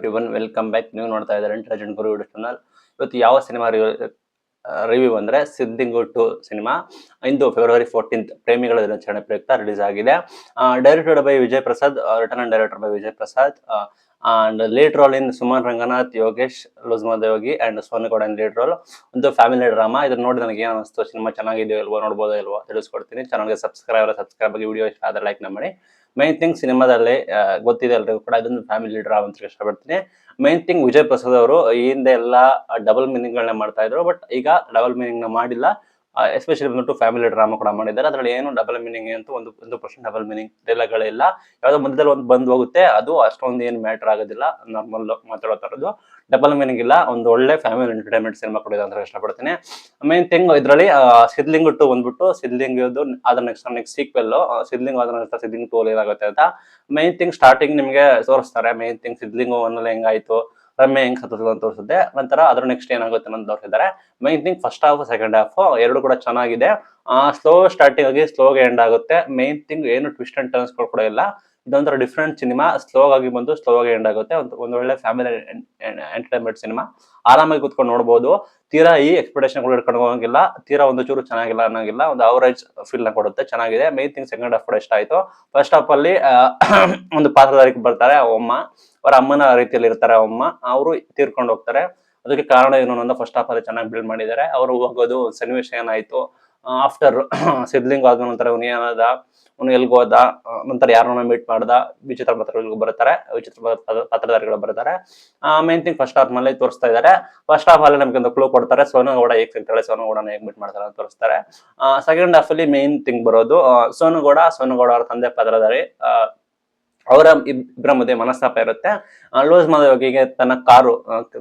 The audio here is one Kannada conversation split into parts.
ಎವ್ರಿ ಒನ್ ವೆಲ್ಕಮ್ ಬ್ಯಾಕ್ ನೀವು ನೋಡ್ತಾ ಇದ್ದಾರೆ ಇಂಟೆಲಿಜೆಂಟ್ ಗುರು ಯೂಟ್ಯೂಬ್ ಚಾನಲ್. ಇವತ್ತು ಯಾವ ಸಿನಿಮಾ ರಿವ್ಯೂ ಅಂದ್ರೆ ಸಿದ್ದಿಂಗು ಟು ಸಿನಿಮಾ. ಇಂದು ಫೆಬ್ರವರಿ ಫೋರ್ಟೀನ್ತ್ ಪ್ರೇಮಿಗಳ ದಿನಾಚರಣೆ ಪ್ರಯುಕ್ತ ರಿಲೀಸ್ ಆಗಿದೆ. Directed by Vijay Prasad return and director by Vijay Prasad and lead role in Suman Ranganath Yogesh ಲುಜ್ಮಾ ದೇವಗಿ ಅಂಡ್ ಸೋನಿಗೌಡ ಲೀಡ್ ರೋಲ್ ಒಂದು ಫ್ಯಾಮಿಲಿ ಡ್ರಾಮಾ ಇದನ್ನ ನೋಡಿ ನನಗೆ ಏನು ಅನಿಸ್ತು? ಸಿನಿಮಾ ಚೆನ್ನಾಗಿದೆಯೋ ಇಲ್ವೋ ನೋಡ್ಬೋದೋ ಇಲ್ವೋ ತಿಳಿಸ್ಕೊಡ್ತೀನಿ. ಚಾನಲ್ಗೆ ಸಬ್ಸ್ಕ್ರೈಬ್ ಸಬ್ಸ್ಕ್ರೈಬ್ ಆಗಿ ವಿಡಿಯೋ ಇಷ್ಟ ಆದರೆ ಲೈಕ್ ಮಾಡಿ. ಮೈನ್ ಥಿಂಗ್ ಸಿನಿಮಾದಲ್ಲಿ ಗೊತ್ತಿದೆ ಎಲ್ರಿಗೂ ಕೂಡ. ಇದೊಂದು ಫ್ಯಾಮಿಲಿ ಡ್ರಾಮಾ ಅಂತ ಇಷ್ಟಪಡ್ತೀನಿ. ಮೈನ್ ಥಿಂಗ್ ವಿಜಯ್ ಪ್ರಸಾದ್ ಅವರು, ಈ ಹಿಂದೆ ಎಲ್ಲ ಡಬಲ್ ಮೀನಿಂಗ್ಗಳನ್ನ ಮಾಡ್ತಾ ಇದ್ರು ಬಟ್ ಈಗ ಡಬಲ್ ಮೀನಿಂಗ್ ಮಾಡಿಲ್ಲ. ಎಸ್ಪೆಷಲಿ ಬಂದ್ಬಿಟ್ಟು ಫ್ಯಾಮಿಲಿ ಡ್ರಾಮಾ ಕೂಡ ಮಾಡಿದ್ದಾರೆ. ಅದರಲ್ಲಿ ಏನು ಡಬಲ್ ಮೀನಿಂಗ್ ಅಂತ ಒಂದು ಒಂದು ಪರ್ಸೆಂಟ್ ಡಬಲ್ ಮೀನಿಂಗ್ ಡೈಲಾಗ್ಗಳಿಲ್ಲ ಯಾವುದೋ ಮಧ್ಯದಲ್ಲಿ ಒಂದು ಬಂದು ಹೋಗುತ್ತೆ, ಅದು ಅಷ್ಟೊಂದು ಏನು ಮ್ಯಾಟರ್ ಆಗೋದಿಲ್ಲ ನಾರ್ಮಲ್ ಮಾತಾಡೋ ಥರದ್ದು ಡಬಲ್ ಮೀನಿಂಗ್ ಇಲ್ಲ, ಒಂದು ಒಳ್ಳೆ ಫ್ಯಾಮಿಲಿ ಎಂಟರ್ಟೈನ್ಮೆಂಟ್ ಸಿನಿಮಾ ಕೊಡಿದೆ ಅಂತ ಇಷ್ಟಪಡ್ತೀನಿ. ಮೈನ್ ಥಿಂಗ್ ಇದರಲ್ಲಿ ಸಿದ್ಲಿಂಗ್ ಟು ಬಂದ್ಬಿಟ್ಟು ಸಿದ್ಲಿಂಗ್ ಅದ್ರ ನೆಕ್ಸ್ಟ್ ನೆಕ್ಸ್ಟ್ ಸೀಕ್ವೆಲ್ ಸಿದ್ಲಿಂಗ್ ಅದ್ರ ನಂತರ ಸಿದ್ಲಿಂಗ್ ಟೂ ಏನಾಗುತ್ತೆ ಅಂತ. ಮೈನ್ ಥಿಂಗ್ ಸ್ಟಾರ್ಟಿಂಗ್ ನಿಮಗೆ ತೋರಿಸ್ತಾರೆ. ಮೈನ್ ಥಿಂಗ್ ಸಿದ್ಲಿಂಗ್ ಒನ್ನಲ್ಲಿ ಹೆಂಗಾಯ್ತು ರಮ್ಯ ಹೆಂಗ್ ಸತ್ತದ ಅಂತ ತೋರಿಸುತ್ತೆ. ನಂತರ ಅದ್ರ ನೆಕ್ಸ್ಟ್ ಏನಾಗುತ್ತೆ ಅಂತ ತೋರಿಸಿದ್ದಾರೆ. Main thing first half second half ಎರಡು ಕೂಡ ಚೆನ್ನಾಗಿದೆ. ಸ್ಲೋ ಸ್ಟಾರ್ಟಿಂಗ್ ಆಗಿ ಸ್ಲೋಗೆ ಎಂಡ್ ಆಗುತ್ತೆ. ಮೈನ್ ಥಿಂಗ್ ಏನು ಟ್ವಿಸ್ಟ್ ಅಂಡ್ ಟರ್ನ್ಸ್ ಕೂಡ ಇಲ್ಲ. ಇದೊಂಥರ ಡಿಫ್ರೆಂಟ್ ಸಿನಿಮಾ ಸ್ಲೋ ಆಗಿ ಬಂದು ಸ್ಲೋ ಆಗಿ ಎಂಡ್ ಆಗುತ್ತೆ. ಒಂದು ಒಳ್ಳೆ ಫ್ಯಾಮಿಲಿ ಎಂಟರ್ಟೈನ್ಮೆಂಟ್ ಸಿನಿಮಾ ಆರಾಮಾಗಿ ಕುತ್ಕೊಂಡು ನೋಡ್ಬೋದು. ತೀರಾ ಈ ಎಕ್ಸ್ಪೆಕ್ಟೇಷನ್ ಕೂಡ ಇಟ್ಕೊಂಡು ಹೋಗಂಗಿಲ್ಲ. ತೀರಾ ಒಂದು ಚೂರು ಚೆನ್ನಾಗಿಲ್ಲ ಅನ್ನೋಂಗಿಲ್ಲ. ಒಂದು ಅವರೇಜ್ ಫೀಲ್ನ ಕೊಡುತ್ತೆ. ಚೆನ್ನಾಗಿದೆ. ಮೇನ್ ಥಿಂಗ್ ಸೆಕೆಂಡ್ ಹಾಫ್ ಕೂಡ ಇಷ್ಟ ಆಯ್ತು. ಫಸ್ಟ್ ಹಾಫ್ ಅಲ್ಲಿ ಒಂದು ಪಾತ್ರಧಾರಿ ಬರ್ತಾರೆ ಅಮ್ಮ. ಅವರ ಅಮ್ಮನ ರೀತಿಯಲ್ಲಿ ಇರ್ತಾರೆ ಅಮ್ಮ. ಅವರು ತೀರ್ಕೊಂಡು ಹೋಗ್ತಾರೆ. ಅದಕ್ಕೆ ಕಾರಣ ಏನು ಅನ್ನೋದು ಫಸ್ಟ್ ಹಾಫ್ ಅಲ್ಲಿ ಚೆನ್ನಾಗಿ ಬಿಲ್ಡ್ ಮಾಡಿದ್ದಾರೆ. ಅವರು ಹೋಗೋದು ಸನ್ನಿವೇಶ ಏನಾಯ್ತು ಆಫ್ಟರ್ ಸಿಬ್ಲಿಂಗ್ ಆದ ನಂತರ ಇವನು ಏನಾದ, ಅವನು ಎಲ್ಲಿಗೆ ಹೋದ ನಂತರ ಯಾರನ್ನ ಮೀಟ್ ಮಾಡ್ದ, ವಿಚಿತ್ರ ಪಾತ್ರಗಳು ಬರ್ತಾರೆ, ವಿಚಿತ್ರ ಪತ್ರಧಾರಿಗಳು ಬರ್ತಾರೆ. ಮೇನ್ ಥಿಂಗ್ ಫಸ್ಟ್ ಹಾಫ್ನಲ್ಲಿ ತೋರಿಸ್ತಾ ಇದ್ದಾರೆ ಫಸ್ಟ್ ಹಾಫ್ ಅಲ್ಲಿ ನಮ್ಗೆ ಒಂದು ಕ್ಲೂ ಕೊಡ್ತಾರೆ, ಸೋನು ಗೌಡ ಹೇಗ್ ಸಿಗ್ತಾಳೆ, ಸೋನು ಗೌಡನ ಏಕ್ ಮೀಟ್ ಮಾಡ್ತಾರೆ ಅಂತ ತೋರಿಸ್ತಾರೆ. ಸೆಕೆಂಡ್ ಹಾಫ್ ಅಲ್ಲಿ ಮೇನ್ ಥಿಂಗ್ ಬರೋದು ಸೋನು ಗೌಡ ಸೋನು ಗೌಡ ಅವರ ತಂದೆ ಪತ್ರಧಾರಿ ಅವರ ಇಬ್- ಇಬ್ಬರ ಮಧ್ಯೆ ಮನಸ್ತಾಪ ಇರುತ್ತೆ. ಲೂಸ್ ಮದುವೆಗೆ ತನ್ನ ಕಾರು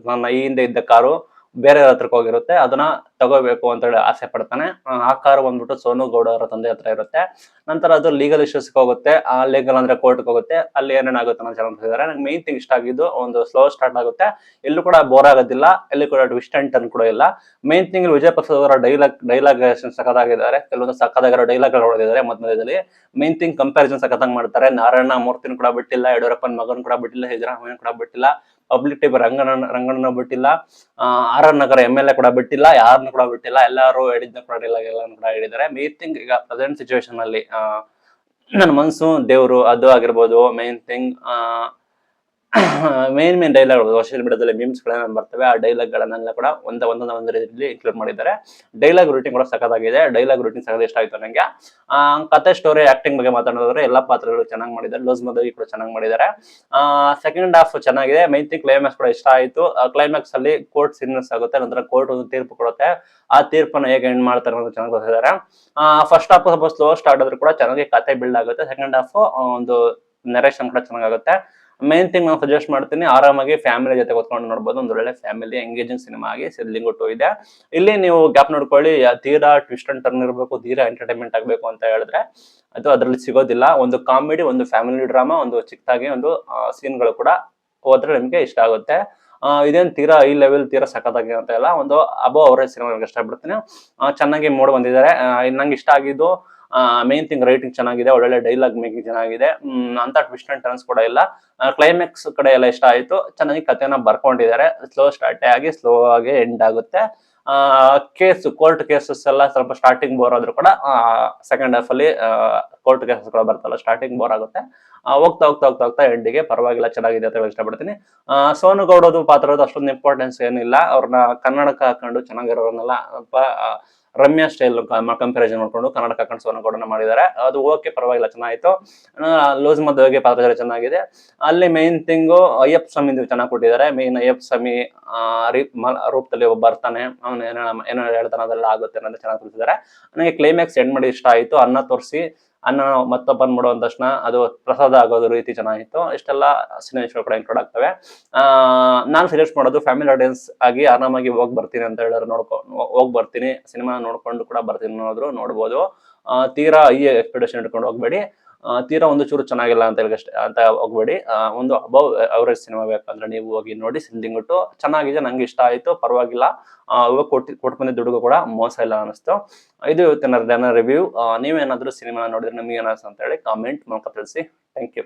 ನನ್ನ ಈ ಹಿಂದೆ ಇದ್ದ ಕಾರು ಬೇರೆ ಹತ್ರಕ್ಕೆ ಹೋಗಿರುತ್ತೆ. ಅದನ್ನ ತಗೋಬೇಕು ಅಂತ ಹೇಳಿ ಆಸೆ ಪಡ್ತಾನೆ. ಆ, ಕಾರು ಬಂದ್ಬಿಟ್ಟು ಸೋನು ಗೌಡ ಅವರ ತಂದೆ ಹತ್ರ ಇರುತ್ತೆ. ನಂತರ ಅದು ಲೀಗಲ್ ಇಶ್ಯೂಸ್ ಹೋಗುತ್ತೆ. ಆ ಲೀಗಲ್ ಅಂದ್ರೆ ಕೋರ್ಟ್ ಹೋಗುತ್ತೆ. ಅಲ್ಲಿ ಏನೇನಾಗುತ್ತೆ ಅನ್ನೋ ಚೆನ್ನಾಗಿ ನಂಗೆ ಮೇನ್ ಥಿಂಗ್ ಇಷ್ಟ ಆಗಿದ್ದು ಒಂದು ಸ್ಲೋ ಸ್ಟಾರ್ಟ್ ಆಗುತ್ತೆ. ಎಲ್ಲೂ ಕೂಡ ಬೋರ್ ಆಗೋದಿಲ್ಲ. ಎಲ್ಲಿ ಕೂಡ ಟ್ವಿಸ್ಟ್ ಅಂಡ್ ಟರ್ನ್ ಕೂಡ ಇಲ್ಲ. ಮೇನ್ ಥಿಂಗ್ ವಿಜಯ್ ಪ್ರಸಾದ್ ಅವರ ಡೈಲಾಗ್ ಡೈಲಾಗ್ ಸಖತ್ತಾಗಿದ್ದಾರೆ. ಕೆಲವೊಂದು ಸಕ್ಕದಾಗಿರೋ ಡೈಲಾಗ್ ಹೊಡೆದಿದ್ದಾರೆ ಮಧ್ಯ ಮಧ್ಯದಲ್ಲಿ. ಮೈನ್ ಥಿಂಗ್ ಕಂಪ್ಯಾರಿಸನ್ ಸಖತ್ತಾಗಿ ಮಾಡ್ತಾರೆ. ನಾರಾಯಣ ಮೂರ್ತಿನ ಕೂಡ ಬಿಟ್ಟಿಲ್ಲ. ಯಡಿಯೂರಪ್ಪನ ಮಗನ್ ಕೂಡ ಬಿಟ್ಟಿಲ್ಲ. ಸಿದ್ದರಾಮಯ್ಯ ಕೂಡ ಬಿಟ್ಟಿಲ್ಲ. ಪಬ್ಲಿಕ್ ಟೈಪ್ ರಂಗನ ರಂಗಣ್ಣ ಬಿಟ್ಟಿಲ್ಲ. R R Nagar M L A ಕೂಡ ಬಿಟ್ಟಿಲ್ಲ. ಯಾರನ್ನು ಕೂಡ ಬಿಟ್ಟಿಲ್ಲ. ಎಲ್ಲರೂ ಡೈಲಾಗ್ ಎಲ್ಲಾನು ಕೂಡ ಹೇಳಿದ್ದಾರೆ ಮೇನ್ ಥಿಂಗ್ ಈಗ ಪ್ರೆಸೆಂಟ್ ಸಿಚುವೇಶನ್ ಅಲ್ಲಿ ನನ್ನ ಮನಸ್ಸು, ದೇವರು ಅದು ಆಗಿರ್ಬೋದು, main thing main main dialogue social ಮೀಡಿಯಾದಲ್ಲಿ ಮೀಮ್ಸ್ ಗಳನ್ನ ಬರ್ತವೆ. ಆ ಡೈಲಾಗ್ ಗಳನ್ನೆಲ್ಲ ಕೂಡ ಒಂದ ಒಂದೊಂದ ಒಂದು ರೀತಿಯಲ್ಲಿ ಇನ್ಕ್ಲೂಡ್ ಮಾಡಿದ್ದಾರೆ. ಡೈಲಾಗ್ ರೂಟಿಂಗ್ ಕೂಡ ಸಖತ್ತಾಗಿದೆ. ಡೈಲಾಗ್ ರೂಟಿಂಗ್ ಸಖತ್ ಇಷ್ಟ ಆಯ್ತು ನನಗೆ ಕತೆ ಸ್ಟೋರಿ ಆಕ್ಟಿಂಗ್ ಬಗ್ಗೆ ಮಾತಾಡೋದಾದ್ರೆ ಎಲ್ಲಾ ಪಾತ್ರಗಳು ಚೆನ್ನಾಗಿ ಮಾಡಿದ್ದಾರೆ. ಲೋಸ್ ಮದುವೆ ಕೂಡ ಚೆನ್ನಾಗಿ ಮಾಡಿದ್ದಾರೆ. ಸೆಕೆಂಡ್ ಹಾಫ್ ಚೆನ್ನಾಗಿದೆ. ಮೈತಿ ಕ್ಲೈಮ್ಯಾಕ್ಸ್ ಕೂಡ ಇಷ್ಟ ಆಯ್ತು. ಕ್ಲೈಮ್ಯಾಕ್ಸ್ ಅಲ್ಲಿ ಕೋರ್ಟ್ ಸೀರಿಯಸ್ ಆಗುತ್ತೆ ನಂತರ ಕೋರ್ಟ್ ಒಂದು ತೀರ್ಪು ಕೊಡುತ್ತೆ. ಆ ತೀರ್ಪನ್ನ ಹೇಗೆ ಎಂಡ್ ಮಾಡ್ತಾರೆ ಅನ್ನೋದು ಚೆನ್ನಾಗಿ ತೋರಿಸಿದ್ದಾರೆ ಫಸ್ಟ್ ಹಾಫ್ ಸ್ವಲ್ಪ ಸ್ಲೋ ಸ್ಟಾರ್ಟ್ ಆದ್ರೂ ಕೂಡ ಚೆನ್ನಾಗಿ ಕತೆ ಬಿಲ್ಡ್ ಆಗುತ್ತೆ. ಸೆಕೆಂಡ್ ಹಾಫ್ ಒಂದು ನೆರೇಷನ್ ಕೂಡ ಚೆನ್ನಾಗುತ್ತೆ ಮೇನ್ ಥಿಂಗ್ ನಾನು ಸಜೆಸ್ಟ್ ಮಾಡ್ತೀನಿ, ಆರಾಮಾಗಿ ಫ್ಯಾಮಿಲಿ ಜೊತೆ ಕೂತ್ಕೊಂಡು ನೋಡ್ಬೋದು. ಒಂದು ಒಳ್ಳೆ ಫ್ಯಾಮಿಲಿ ಎಂಗೇಜಿಂಗ್ ಸಿನಿಮಾ ಆಗಿ ಸಿದ್ಲಿಂಗು ಟು ಇದೆ. ಇಲ್ಲಿ ನೀವು ಗ್ಯಾಪ್ ನೋಡ್ಕೊಳ್ಳಿ ತೀರಾ ಟ್ವಿಸ್ಟ್ ಅಂಡ್ ಟರ್ನ್ ಇರಬೇಕು, ತೀರಾ ಎಂಟರ್ಟೈನ್ಮೆಂಟ್ ಆಗಬೇಕು ಅಂತ ಹೇಳಿದ್ರೆ, ಅದು ಅದರಲ್ಲಿ ಸಿಗೋದಿಲ್ಲ. ಒಂದು ಕಾಮಿಡಿ ಒಂದು ಫ್ಯಾಮಿಲಿ ಡ್ರಾಮಾ ಒಂದು ಚಿಕ್ಕದಾಗಿ ಒಂದು ಸೀನ್ಗಳು ಕೂಡ ಹೋದ್ರೆ ನಿಮಗೆ ಇಷ್ಟ ಆಗುತ್ತೆ. ಇದೇನು ತೀರಾ ಈ ಲೆವೆಲ್ ತೀರಾ ಸಖತ್ತಾಗಿ ಅಂತ ಇಲ್ಲ, ಒಂದು ಅಬೋ ಅವರೇ ಸಿನಿಮಾ ಇಷ್ಟಪಡ್ತೀನಿ ಚೆನ್ನಾಗಿ ಮೂಡ್ ಬಂದಿದ್ದಾರೆ. ನಂಗೆ ಇಷ್ಟ ಆಗಿದ್ದು ಮೇನ್ ಥಿಂಗ್ ರೈಟಿಂಗ್ ಚೆನ್ನಾಗಿದೆ, ಒಳ್ಳೊಳ್ಳೆ ಡೈಲಾಗ್ ಮೇಕಿಂಗ್ ಚೆನ್ನಾಗಿದೆ. ಅಂತ ಟ್ವಿಸ್ಟ್ ಅಂಡ್ ಟರ್ನ್ಸ್ ಕೂಡ ಇಲ್ಲ. ಕ್ಲೈಮ್ಯಾಕ್ಸ್ ಕಡೆ ಎಲ್ಲ ಇಷ್ಟ ಆಯಿತು. ಚೆನ್ನಾಗಿ ಕಥೆನ ಬರ್ಕೊಂಡಿದ್ದಾರೆ. ಸ್ಲೋ ಸ್ಟಾರ್ಟ್ ಆಗಿ ಸ್ಲೋ ಆಗಿ ಎಂಡ್ ಆಗುತ್ತೆ. ಕೇಸ್ ಕೋರ್ಟ್ ಕೇಸಸ್ ಎಲ್ಲ ಸ್ವಲ್ಪ ಸ್ಟಾರ್ಟಿಂಗ್ ಬೋರ್ ಆದ್ರೂ ಕೂಡ ಸೆಕೆಂಡ್ ಹಾಫ್ ಅಲ್ಲಿ ಕೋರ್ಟ್ ಕೇಸಸ್ ಕೂಡ ಬರ್ತಲ್ಲ ಸ್ಟಾರ್ಟಿಂಗ್ ಬೋರ್ ಆಗುತ್ತೆ. ಹೋಗ್ತಾ ಹೋಗ್ತಾ ಹೋಗ್ತಾ ಹೋಗ್ತಾ ಎಂಡಿಗೆ ಪರವಾಗಿಲ್ಲ, ಚೆನ್ನಾಗಿದೆ ಅಂತ ಹೇಳಿ ಇಷ್ಟಪಡ್ತೀನಿ. ಸೋನು ಗೌಡದು ಪಾತ್ರದ ಅಷ್ಟೊಂದು ಇಂಪಾರ್ಟೆನ್ಸ್ ಏನಿಲ್ಲ. ಅವ್ರನ್ನ ಕನ್ನಡಕ್ಕೆ ಹಾಕೊಂಡು ಚೆನ್ನಾಗಿರೋರನ್ನೆಲ್ಲ ರಮ್ಯಾ ಸ್ಟೈಲ್ ಕಂಪ್ಯಾರಿಸನ್ ಮಾಡ್ಕೊಂಡು ಕನ್ನಡಕ ಹಾಕೊಂಡು ಸೋನು ಗೌಡನ ಮಾಡಿದ್ದಾರೆ. ಅದು ಓಕೆ ಪರವಾಗಿಲ್ಲ, ಚೆನ್ನಾಗಿತ್ತು. ಲೂಸ್ ಮದುವೆಗೆ ಪಾತ್ರ ಚೆನ್ನಾಗಿದೆ. ಅಲ್ಲಿ ಮೇನ್ ಥಿಂಗು ಅಯ್ಯಪ್ಪ ಸ್ವಾಮಿ ಚೆನ್ನಾಗಿ ಕೊಟ್ಟಿದ್ದಾರೆ. ಮೇನ್ ಅಯ್ಯಪ್ಪ ಸ್ವಾಮಿ ರೂಪದಲ್ಲಿ ಒಬ್ಬ ಬರ್ತಾನೆ. ಅವನು ಏನೋ ಏನೋ ಹೇಳ್ತಾನೆ ಅದೆಲ್ಲ ಆಗುತ್ತೆ ಅನ್ನೋದು ಚೆನ್ನಾಗಿ ತಿಳಿಸಿದ್ದಾರೆ ನನಗೆ ಕ್ಲೈಮ್ಯಾಕ್ಸ್ ಎಂಡ್ ಮಾಡಿ ಇಷ್ಟ ಆಯಿತು. ಅನ್ನ ತೋರಿಸಿ ಅನ್ನ ಮತ್ತೊಬ್ಬನ್ ಮಾಡೋ ಅಂದ ತಕ್ಷಣ ಅದು ಪ್ರಸಾದ ಆಗೋದು ರೀತಿ ಚೆನ್ನಾಗಿತ್ತು. ಇಷ್ಟೆಲ್ಲ ಸನ್ನಿವೇಶಗಳು ಕೂಡ ಇನ್ಕ್ಲೂಡ್ ಆಗ್ತವೆ. ನಾನು ಸಜೆಸ್ಟ್ ಮಾಡೋದು ಫ್ಯಾಮಿಲಿ ಆಡಿಯನ್ಸ್ ಆಗಿ ಆರಾಮಾಗಿ ಹೋಗಿ ಬರ್ತೀನಿ ಅಂತ ಹೇಳಿದ್ರೆ ನೋಡ್ಕೊ, ಹೋಗಿ ಬರ್ತೀನಿ. ಸಿನಿಮಾ ನೋಡ್ಕೊಂಡು ಕೂಡ ಬರ್ತೀನಿ ಅನ್ನೋದ್ರು ನೋಡ್ಬೋದು. ತೀರಾ ಈ ಎಕ್ಸ್ಪೆಕ್ಟೇಷನ್ ಇಟ್ಕೊಂಡು ಹೋಗ್ಬೇಡಿ. ತೀರಾ ಒಂದು ಚೂರು ಚೆನ್ನಾಗಿಲ್ಲ ಅಂತ ಹೇಳಿ ಅಂತ ಹೋಗ್ಬೇಡಿ. ಒಂದು ಅಬೌವ್ ಅವರೇಜ್ ಸಿನಿಮಾ ಬೇಕಂದ್ರೆ ನೀವು ಹೋಗಿ ನೋಡಿ ಸಿಂದಿಂಗ್ಬಿಟ್ಟು ಚೆನ್ನಾಗಿದೆ, ನಂಗೆ ಇಷ್ಟ ಆಯ್ತು, ಪರವಾಗಿಲ್ಲ. ಇವಾಗ ಕೊಟ್ಟು ಕೊಟ್ಟು ಬಂದಿದ್ದ ದುಡುಗು ಕೂಡ ಮೋಸ ಇಲ್ಲ ಅನಿಸ್ತು ಇದು ಇವತ್ತಿನ ರಿವ್ಯೂ ನೀವೇನಾದ್ರೂ ಸಿನಿಮಾ ನೋಡಿದ್ರೆ ನಿಮ್ಗೆ ಏನಾಯ್ತು ಅಂತ ಹೇಳಿ ಕಾಮೆಂಟ್ ಮೂಲಕ ತಿಳಿಸಿ. Thank you